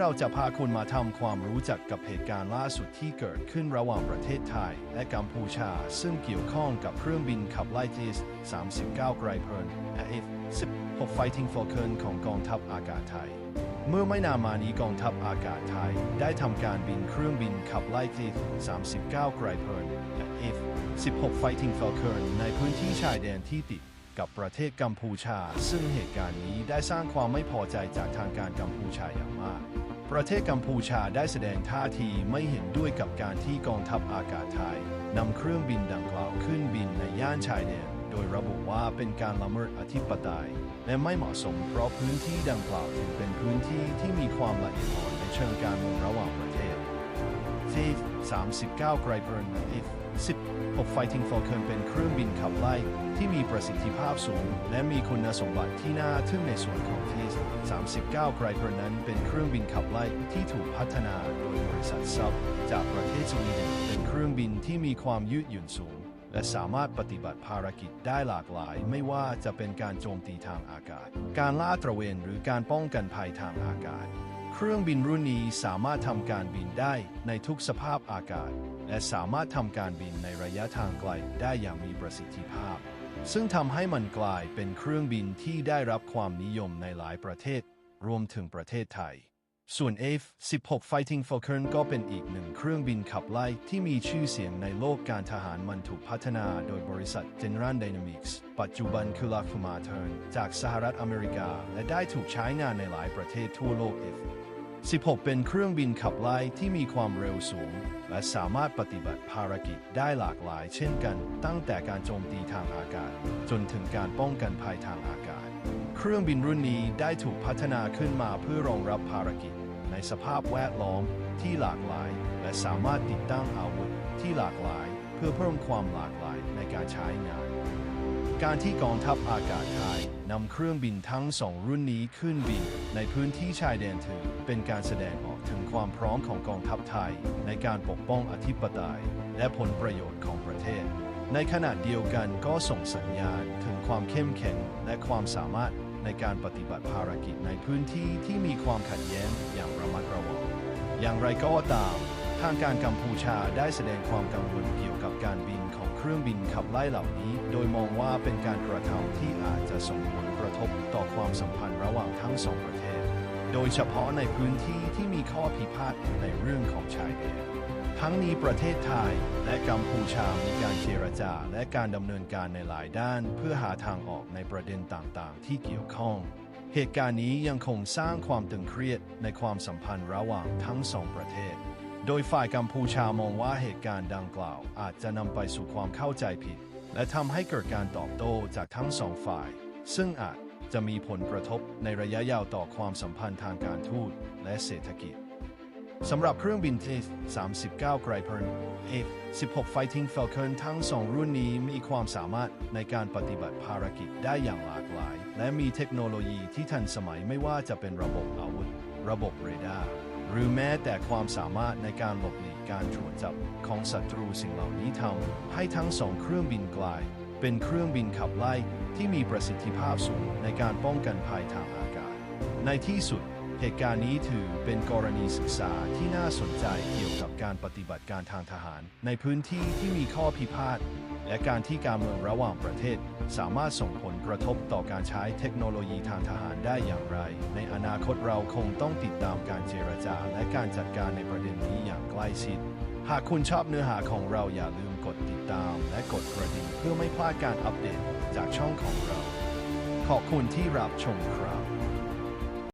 เราจะพาคุณมาทำความรู้จักกับเหตุการณ์ล่าสุดที่เกิดขึ้นระหว่างประเทศไทย และกัมพูชา ซึ่งเกี่ยวข้องกับเครื่องบินขับไล่ที39ไกรเพลิน F-16 Fighting Falcon ของกองทัพอากาศไทย เมื่อไม่นานมานี้กองทัพอากาศไทย ได้ทำการบินเครื่องบินขับไล่ที39ไกรเพลิน F-16 Fighting Falcon ในพื้นที่ชายแดนที่ติดกับประเทศกัมพูชา ซึ่งเหตุการณ์นี้ได้สร้างความไม่พอใจจากทางการกัมพูชาอย่างมาก ประเทศกัมพูชาได้แสดงท่าทีไม่เห็นด้วยกับการที่กองทัพอากาศไทยนำเครื่องบินดังกล่าวขึ้นบินในย่านชายแดนโดยระบุว่าเป็นการละเมิดอธิปไตย และไม่เหมาะสมเพราะพื้นที่ดังกล่าวถือเป็นพื้นที่ที่มีความละเอียดอ่อนในเชิงการเมืองระหว่างประเทศ F 39 Gripen F 16 Fighting Falcon เป็นเครื่องบินขับไล่ที่มีประสิทธิภาพสูง และมีคุณสมบัติที่น่าทึ่งในส่วนของ T 39 Gripen นั้นเป็นเครื่องบินขับไล่ที่ถูกพัฒนาโดยบริษัทซับจากประเทศสวีเดนเป็นเครื่องบินที่มีความยืดหยุ่นสูง และสามารถปฏิบัติภารกิจได้หลากหลาย ไม่ว่าจะเป็นการโจมตีทางอากาศ การล่าตระเวนหรือการป้องกันภัยทางอากาศ เครื่องบินรุ่นนี้สามารถทำการบินได้ในทุกสภาพอากาศ และสามารถทำการบินในระยะทางไกลได้อย่างมีประสิทธิภาพ ซึ่งทำให้มันกลายเป็นเครื่องบินที่ได้รับความนิยมในหลายประเทศ รวมถึงประเทศไทย ส่วน F-16 Fighting Falcon ก็เป็นอีกหนึ่งเครื่องบินขับไล่ที่มีชื่อเสียงในโลกการทหารมันถูกพัฒนาโดยบริษัท General Dynamics ปัจจุบันคือ Lockheed Martin จากสหรัฐอเมริกา และได้ถูกใช้งานในหลายประเทศทั่วโลก F 16 เป็นเครื่องบินขับไล่ที่มีความเร็วสูง และสามารถปฏิบัติภารกิจได้หลากหลาย เช่นกัน ตั้งแต่การโจมตีทางอากาศ จนถึงการป้องกันภัยทางอากาศ เครื่องบินรุ่นนี้ได้ถูกพัฒนาขึ้นมาเพื่อรองรับภารกิจ ในสภาพแวดล้อมที่หลากหลาย และสามารถติดตั้งอาวุธที่หลากหลาย เพื่อเพิ่มความหลากหลายในการใช้งาน การที่กองทัพอากาศไทยนำเครื่องบินทั้งสองรุ่นนี้ขึ้นบิน ในพื้นที่ชายแดนถือ เป็นการแสดงออกถึงความพร้อมของกองทัพไทย ในการปกป้องอธิปไตย และผลประโยชน์ของประเทศ ในขณะเดียวกันก็ส่งสัญญาณถึงความเข้มแข็งและความสามารถในการปฏิบัติภารกิจในพื้นที่ที่มีความขัดแย้งอย่างระมัดระวัง อย่างไรก็ตาม ทางการกัมพูชาได้แสดงความกังวลเกี่ยวกับการบินของเครื่องบินขับไล่เหล่านี้ โดยมองว่าเป็นการกระทำที่อาจจะส่งผลกระทบต่อความสัมพันธ์ระหว่างทั้งสองประเทศ โดยเฉพาะในพื้นที่ที่มีข้อพิพาทในเรื่องของชายแดนทั้งนี้ประเทศไทยและกัมพูชามีการเจรจาและการดำเนินการในหลายด้าน เพื่อหาทางออกในประเด็นต่างๆ ที่เกี่ยวข้อง เหตุการณ์นี้ยังคงสร้างความตึงเครียดในความสัมพันธ์ระหว่างทั้งสองประเทศ โดยฝ่ายกัมพูชามองว่าเหตุการณ์ดังกล่าว อาจจะนำไปสู่ความเข้าใจผิด และทำให้เกิดการตอบโต้จากทั้งสองฝ่าย ซึ่งอาจจะมีผลกระทบในระยะยาวต่อความสัมพันธ์ทางการทูตและเศรษฐกิจสำหรับเครื่องบินเทส39 Gripen F-16 Fighting Falcon ทั้งสองรุ่นนี้มีความสามารถในการปฏิบัติภารกิจได้อย่างหลากหลาย และมีเทคโนโลยีที่ทันสมัยไม่ว่าจะเป็นระบบอาวุธ ระบบเรดาร์ หรือแม้แต่ความสามารถในการหลบหลีกการตรวจจับของศัตรูสิ่งเหล่านี้ทำให้ทั้งสองเครื่องบินกลาย เป็นเครื่องบินขับไล่ที่มีประสิทธิภาพสูงในการป้องกันภัยทางอากาศ ในที่สุด เหตุการณ์นี้ถือเป็นกรณีศึกษาที่น่าสนใจเกี่ยวกับการปฏิบัติการทางทหาร ในพื้นที่ที่มีข้อพิพาทและการที่การเมืองระหว่างประเทศ สามารถส่งผลกระทบต่อการใช้เทคโนโลยีทางทหารได้อย่างไร ในอนาคตเราคงต้องติดตามการเจรจาและการจัดการในประเด็นนี้อย่างใกล้ชิด หากคุณชอบเนื้อหาของเราอย่าลืมกดติดตาม และกดกระดิ่งเพื่อไม่พลาดการอัปเดตจากช่องของเรา ขอบคุณที่รับชมครับ